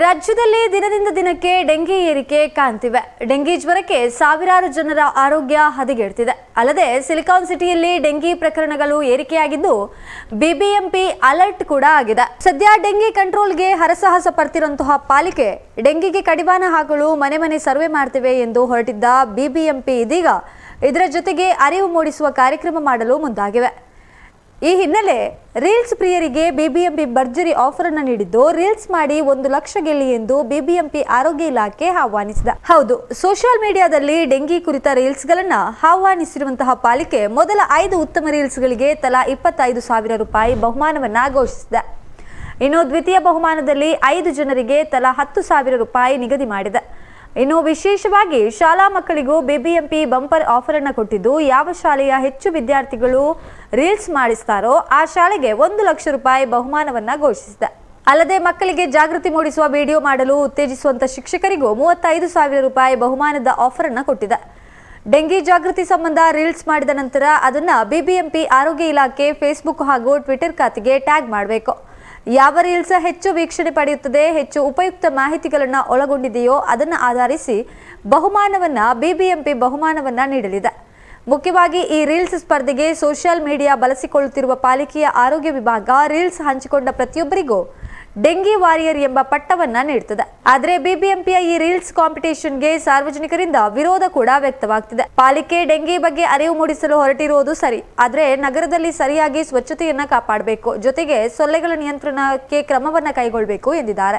ರಾಜ್ಯದಲ್ಲಿ ದಿನದಿಂದ ದಿನಕ್ಕೆ ಡೆಂಗಿ ಏರಿಕೆ ಕಾಣ್ತಿವೆ. ಡೆಂಗಿ ಜ್ವರಕ್ಕೆ ಸಾವಿರಾರು ಜನರ ಆರೋಗ್ಯ ಹದಗೆಡ್ತಿದೆ. ಅಲ್ಲದೆ ಸಿಲಿಕಾನ್ ಸಿಟಿಯಲ್ಲಿ ಡೆಂಗಿ ಪ್ರಕರಣಗಳು ಏರಿಕೆಯಾಗಿದ್ದು, ಬಿಬಿಎಂಪಿ ಅಲರ್ಟ್ ಕೂಡ ಆಗಿದೆ. ಸದ್ಯ ಡೆಂಗಿ ಕಂಟ್ರೋಲ್ಗೆ ಹರಸಾಹಸ ಪಡ್ತಿರುವಂತಹ ಪಾಲಿಕೆ ಡೆಂಗಿಗೆ ಕಡಿವಾಣ ಹಾಕಲು ಮನೆ ಮನೆ ಸರ್ವೆ ಮಾಡ್ತಿವೆ ಎಂದು ಹೊರಟಿದ್ದ ಬಿಬಿಎಂಪಿ ಇದೀಗ ಇದರ ಜೊತೆಗೆ ಅರಿವು ಮೂಡಿಸುವ ಕಾರ್ಯಕ್ರಮ ಮಾಡಲು ಮುಂದಾಗಿವೆ. ಈ ಹಿನ್ನೆಲೆ ರೀಲ್ಸ್ ಪ್ರಿಯರಿಗೆ ಬಿಬಿಎಂಪಿ ಭರ್ಜರಿ ಆಫರ್ ಅನ್ನು ನೀಡಿದ್ದು, ರೀಲ್ಸ್ ಮಾಡಿ ಒಂದು ಲಕ್ಷ ಗೆಲ್ಲಿ ಎಂದು ಬಿಬಿಎಂಪಿ ಆರೋಗ್ಯ ಇಲಾಖೆ ಆಹ್ವಾನಿಸಿದ. ಹೌದು, ಸೋಷಿಯಲ್ ಮೀಡಿಯಾದಲ್ಲಿ ಡೆಂಗಿ ಕುರಿತ ರೀಲ್ಸ್ಗಳನ್ನು ಆಹ್ವಾನಿಸಿರುವಂತಹ ಪಾಲಿಕೆ ಮೊದಲ ಐದು ಉತ್ತಮ ರೀಲ್ಸ್ಗಳಿಗೆ ತಲಾ ಇಪ್ಪತ್ತೈದು ಸಾವಿರ ರೂಪಾಯಿ ಬಹುಮಾನವನ್ನ ಘೋಷಿಸಿದೆ. ಇನ್ನು ದ್ವಿತೀಯ ಬಹುಮಾನದಲ್ಲಿ ಐದು ಜನರಿಗೆ ತಲಾ ಹತ್ತು ಸಾವಿರ ರೂಪಾಯಿ ನಿಗದಿ ಮಾಡಿದೆ. ಇನ್ನು ವಿಶೇಷವಾಗಿ ಶಾಲಾ ಮಕ್ಕಳಿಗೂ ಬಿಬಿಎಂಪಿ ಬಂಪರ್ ಆಫರ್ ಅನ್ನು ಕೊಟ್ಟಿದ್ದು ಯಾವ ಶಾಲೆಯ ಹೆಚ್ಚು ವಿದ್ಯಾರ್ಥಿಗಳು ರೀಲ್ಸ್ ಮಾಡಿಸ್ತಾರೋ ಆ ಶಾಲೆಗೆ ಒಂದು ಲಕ್ಷ ರೂಪಾಯಿ ಬಹುಮಾನವನ್ನ ಘೋಷಿಸಿದೆ. ಅಲ್ಲದೆ ಮಕ್ಕಳಿಗೆ ಜಾಗೃತಿ ಮೂಡಿಸುವ ವಿಡಿಯೋ ಮಾಡಲು ಉತ್ತೇಜಿಸುವಂತ ಶಿಕ್ಷಕರಿಗೂ ಮೂವತ್ತೈದು ಸಾವಿರ ರೂಪಾಯಿ ಬಹುಮಾನದ ಆಫರ್ ಅನ್ನು ಕೊಟ್ಟಿದೆ. ಡೆಂಗಿ ಜಾಗೃತಿ ಸಂಬಂಧ ರೀಲ್ಸ್ ಮಾಡಿದ ನಂತರ ಅದನ್ನ ಬಿಬಿಎಂಪಿ ಆರೋಗ್ಯ ಇಲಾಖೆ ಫೇಸ್ಬುಕ್ ಹಾಗೂ ಟ್ವಿಟರ್ ಖಾತೆಗೆ ಟ್ಯಾಗ್ ಮಾಡಬೇಕು. ಯಾವ ರೀಲ್ಸ್ ಹೆಚ್ಚು ವೀಕ್ಷಣೆ ಪಡೆಯುತ್ತದೆ, ಹೆಚ್ಚು ಉಪಯುಕ್ತ ಮಾಹಿತಿಗಳನ್ನು ಒಳಗೊಂಡಿದೆಯೋ ಅದನ್ನು ಆಧರಿಸಿ ಬಹುಮಾನವನ್ನ ಬಿಬಿಎಂಪಿ ಬಹುಮಾನವನ್ನ ನೀಡಲಿದೆ. ಮುಖ್ಯವಾಗಿ ಈ ರೀಲ್ಸ್ ಸ್ಪರ್ಧೆಗೆ ಸೋಷಿಯಲ್ ಮೀಡಿಯಾ ಬಳಸಿಕೊಳ್ಳುತ್ತಿರುವ ಪಾಲಿಕೆಯ ಆರೋಗ್ಯ ವಿಭಾಗ ರೀಲ್ಸ್ ಹಂಚಿಕೊಂಡ ಪ್ರತಿಯೊಬ್ಬರಿಗೂ ಡೆಂಗಿ ವಾರಿಯರ್ ಎಂಬ ಪಟ್ಟವನ್ನ ನೀಡುತ್ತದೆ ಆದರೆ ಬಿಬಿಎಂಪಿಯ ಈ ರೀಲ್ಸ್ ಕಾಂಪಿಟೇಷನ್ಗೆ ಸಾರ್ವಜನಿಕರಿಂದ ವಿರೋಧ ಕೂಡ ವ್ಯಕ್ತವಾಗ್ತಿದೆ. ಪಾಲಿಕೆ ಡೆಂಗಿ ಬಗ್ಗೆ ಅರಿವು ಮೂಡಿಸಲು ಹೊರಟಿರುವುದು ಸರಿ. ಆದರೆ ನಗರದಲ್ಲಿ ಸರಿಯಾಗಿ ಸ್ವಚ್ಛತೆಯನ್ನ ಕಾಪಾಡಬೇಕು. ಜೊತೆಗೆ ಸೊಳ್ಳೆಗಳ ನಿಯಂತ್ರಣಕ್ಕೆ ಕ್ರಮವನ್ನ ಕೈಗೊಳ್ಳಬೇಕು ಎಂದಿದ್ದಾರೆ.